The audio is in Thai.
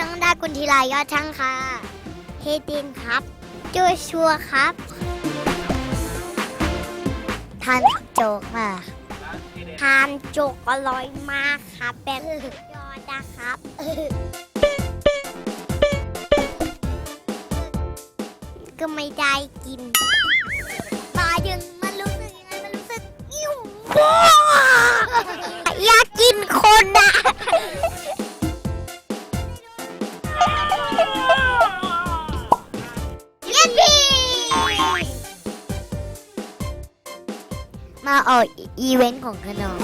น้องดากุลธีรายอดช่างค่ะเฮตินครับโจชัวครับทานโจกมาทานโจกอร่อยมากครับแบบยอดนะครับก็ไม่ได้กิน มาออกอีเวนต์ของขนม